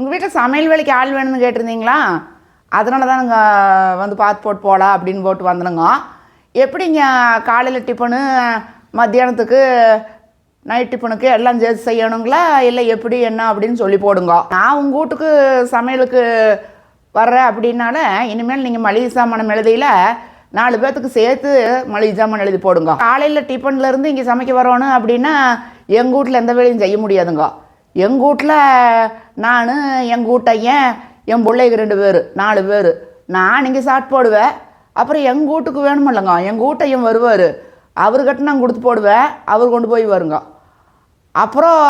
உங்கள் வீட்டில் சமையல் வேலைக்கு ஆள் வேணும்னு கேட்டிருந்தீங்களா? அதனால தானுங்க வந்து பார்த்து போட்டு போகலாம் அப்படின்னு போட்டு வந்தனுங்க. எப்படிங்க காலையில் டிஃபனு மத்தியானத்துக்கு நைட் டிஃபனுக்கு எல்லாம் சேர்த்து செய்யணுங்களா? இல்லை எப்படி என்ன அப்படின்னு சொல்லி போடுங்க. நான் உங்கள் வீட்டுக்கு சமையலுக்கு வர்றேன் அப்படின்னால இனிமேல் நீங்கள் மளிகை சாமானம் எழுதியில் நாலு பேர்த்துக்கு சேர்த்து மளிகை சாமான் எழுதி போடுங்க. காலையில் டிஃபன்லேருந்து இங்கே சமைக்க வரணும் அப்படின்னா எங்கள் வீட்டில் எந்த வேலையும் செய்ய முடியாதுங்க. எங்கள் வீட்டில் நான் எங்கள் வீட்டையன் என் பிள்ளைக்கு ரெண்டு பேர் நாலு பேர். நான் இங்கே சாப்பிட்டு போடுவேன். அப்புறம் எங்கள் வீட்டுக்கு வேணுமில்லங்க. எங்கள் வீட்டையும் வருவார். அவர்கிட்ட நான் கொடுத்து போடுவேன். அவர் கொண்டு போய் வருங்க. அப்புறம்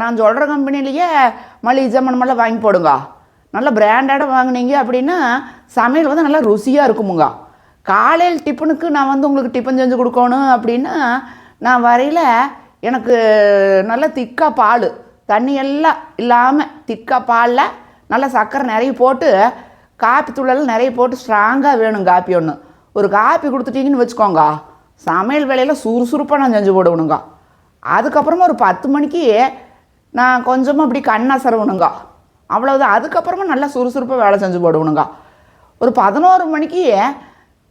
நான் சொல்கிற கம்பெனிலேயே மளிகை சாமானமெல்லாம் வாங்கி போடுங்க. நல்ல பிராண்டடாக வாங்கினீங்க அப்படின்னா சமையல் வந்து நல்லா ருசியாக இருக்குமுங்க. காலையில் டிஃபனுக்கு நான் வந்து உங்களுக்கு டிஃபன் செஞ்சு கொடுக்கணும் அப்படின்னா நான் வரையில் எனக்கு நல்ல திக்காக பால். தண்ணியெல்லாம் இல்லாமல் திக்கா பாலில் நல்லா சர்க்கரை நிறைய போட்டு காப்பி தூளெல்லாம் நிறைய போட்டு ஸ்ட்ராங்காக வேணும் காப்பி ஒன்று ஒரு காப்பி கொடுத்துட்டீங்கன்னு வச்சுக்கோங்க சமையல் வேலையில் சுறுசுறுப்பாக நான் செஞ்சு போடுவணுங்க அதுக்கப்புறமா ஒரு பத்து மணிக்கு நான் கொஞ்சமாக அப்படி கண்ணா சரவணுங்க அவ்வளோதான் அதுக்கப்புறமா நல்லா சுறுசுறுப்பாக வேலை செஞ்சு போடுவணுங்க ஒரு பதினோரு மணிக்கு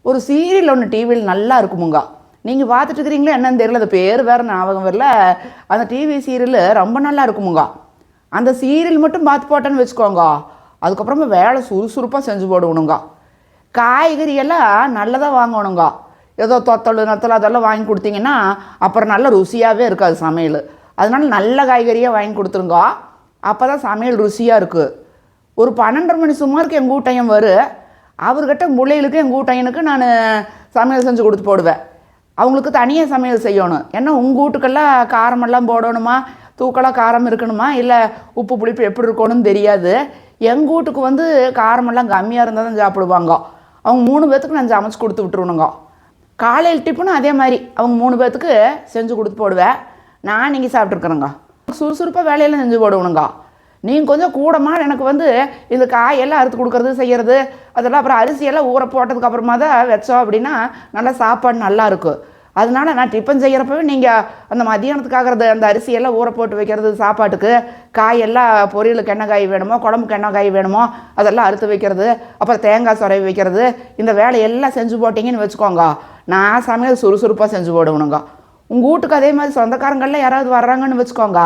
ஒரு சீரியல் ஒன்று டிவியில் நல்லா இருக்குமுங்க. நீங்கள் பார்த்துட்டு இருக்கிறீங்களா என்னன்னு தெரியல. அது பேர் வேறு ஞாபகம் வரல. அந்த டிவி சீரியல் ரொம்ப நல்லா இருக்குமுங்க. அந்த சீரியல் மட்டும் பார்த்து போட்டேன்னு வச்சுக்கோங்க. அதுக்கப்புறமா வேலை சுறுசுறுப்பாக செஞ்சு போடுவணுங்க காய்கறி எல்லாம் நல்லதாக வாங்கணுங்க. ஏதோ தொத்தல் நத்தல் அதெல்லாம் வாங்கி கொடுத்தீங்கன்னா அப்புறம் நல்ல ருசியாகவே இருக்காது சமையல். அதனால நல்ல காய்கறியாக வாங்கி கொடுத்துருங்க. அப்போ தான் சமையல் ருசியாக இருக்குது ஒரு பன்னெண்டரை மணி சுமாருக்கு எங்கள் ஊட்டையம் வரும் அவர்கிட்ட பிள்ளைகளுக்கு எங்கள் ஊட்டையனுக்கு நான் சமையல் செஞ்சு கொடுத்து போடுவேன். அவங்களுக்கு தனியாக சமையல் செய்யணும். ஏன்னா உங்கள் வீட்டுக்கெல்லாம் காரமெல்லாம் போடணுமா? தூக்கலாக காரம் இருக்கணுமா? இல்லை உப்பு புளிப்பு எப்படி இருக்கணும்னு தெரியாது. எங்கள் வீட்டுக்கு வந்து காரமெல்லாம் கம்மியாக இருந்தால் தான் சாப்பிடுவாங்க. அவங்க மூணு பேர்த்துக்கு நான் சமைச்சு கொடுத்து விட்ருவணுங்க காலையில் டிஃபனும் அதே மாதிரி. அவங்க மூணு பேர்த்துக்கு செஞ்சு கொடுத்து போடுவேன் நான் நீங்கள் சாப்பிட்ருக்குறேங்க சுறுசுறுப்பாக வேலையெல்லாம் செஞ்சு போடுவணுங்க. நீங்கள் கொஞ்சம் கூடமாக எனக்கு வந்து இந்த காயெல்லாம் அறுத்து கொடுக்கறது செய்கிறது அதெல்லாம் அப்புறம் அரிசியெல்லாம் ஊற போட்டதுக்கு அப்புறமா தான் வச்சோம் அப்படின்னா நல்லா சாப்பாடு நல்லாயிருக்கும் அதனால நான் டிஃபன் செய்கிறப்பவே நீங்கள் அந்த மதியானத்துக்காகிறது அந்த அரிசியெல்லாம் ஊற போட்டு வைக்கிறது சாப்பாட்டுக்கு காயெல்லாம் பொரியலுக்கு என்ன காய் வேணுமோ குழம்புக்கு என்ன காய் வேணுமோ அதெல்லாம் அறுத்து வைக்கிறது அப்புறம் தேங்காய் சுரவி வைக்கிறது இந்த வேலையெல்லாம் செஞ்சு போட்டிங்கன்னு வச்சுக்கோங்க. நான் சமையல் சுறுசுறுப்பாக செஞ்சு போடுவணுங்க உங்கள் வீட்டுக்கு அதே மாதிரி சொந்தக்காரங்களில் யாராவது வர்றாங்கன்னு வச்சுக்கோங்க.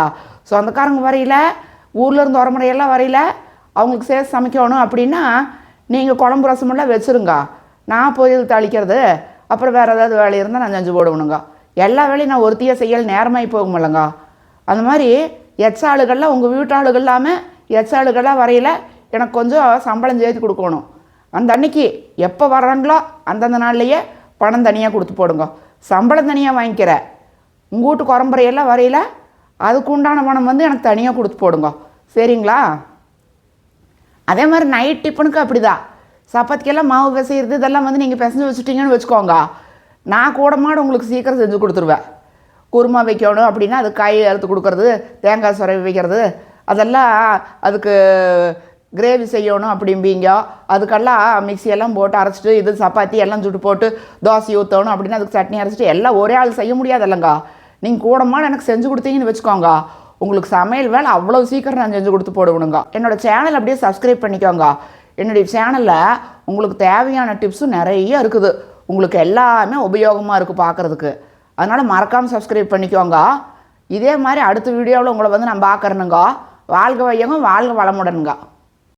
சொந்தக்காரங்க வரையில் ஊர்லேருந்து உரமுறையெல்லாம் வரையில வரையில் அவங்களுக்கு சேர்த்து சமைக்கணும் அப்படின்னா நீங்கள் குழம்பு ரசமெல்லாம் வச்சுருங்க. நான் பொரியல் தாளிக்கிறது அப்புறம் வேறு ஏதாவது வேலை இருந்தால் நான் செஞ்சு போடுவணுங்க எல்லா வேலையும் நான் ஒருத்தியாக செய்யல் நேரமாகி போகுமில்லங்க அந்த மாதிரி எச்ச ஆளுகள்லாம் உங்கள் வீட்டு ஆளுகள் இல்லாமல் எச்ச ஆளுகள்லாம் வரையில் எனக்கு கொஞ்சம் சம்பளம் சேர்த்து கொடுக்கணும். அந்த அன்னைக்கு எப்போ வர்றாங்களோ அந்தந்த நாள்லையே பணம் தனியாக கொடுத்து போடுங்க. சம்பளம் தனியாக வாங்கிக்கிற. உங்கள் வீட்டு குறம்புறையெல்லாம் வரையில் அதுக்கு உண்டான பணம் வந்து எனக்கு தனியாக கொடுத்து போடுங்க. சரிங்களா? அதே மாதிரி நைட் டிஃபனுக்கு அப்படிதான். சப்பாத்திக்கெல்லாம் மாவு பிசைகிறது இதெல்லாம் வந்து நீங்கள் பிசைஞ்சு வச்சுட்டிங்கன்னு வச்சுக்கோங்க. நான் கூட மாடு உங்களுக்கு சீக்கிரம் செஞ்சு கொடுத்துருவேன். குருமா வைக்கணும் அப்படின்னா அது காய் அறுத்து கொடுக்கறது தேங்காய் சுரவி வைக்கிறது அதெல்லாம் அதுக்கு கிரேவி செய்யணும் அப்படிம்பீங்க. அதுக்கெல்லாம் மிக்சியெல்லாம் போட்டு அரைச்சிட்டு இது சப்பாத்தி எல்லாம் சுட்டு போட்டு தோசை ஊற்றணும் அப்படின்னா அதுக்கு சட்னி அரைச்சிட்டு எல்லாம் ஒரே ஆள் செய்ய முடியாதுல்லங்க. நீங்கள் கூடமான எனக்கு செஞ்சு கொடுத்தீங்கன்னு வச்சுக்கோங்க. உங்களுக்கு சமையல் வேலை அவ்வளோ சீக்கிரம் நான் செஞ்சு கொடுத்து போடுவணுங்க என்னோட சேனல் அப்படியே சப்ஸ்கிரைப் பண்ணிக்கோங்க. என்னுடைய சேனலில் உங்களுக்கு தேவையான டிப்ஸும் நிறைய இருக்குது. உங்களுக்கு எல்லாமே உபயோகமாக இருக்குது பார்க்குறதுக்கு அதனால் மறக்காமல் சப்ஸ்கிரைப் பண்ணிக்கோங்க. இதே மாதிரி அடுத்த வீடியோவில் உங்களை வந்து நான் பார்க்குறேனுங்க. வாழ்க வையங்க வாழ்க வளமுடனுங்க.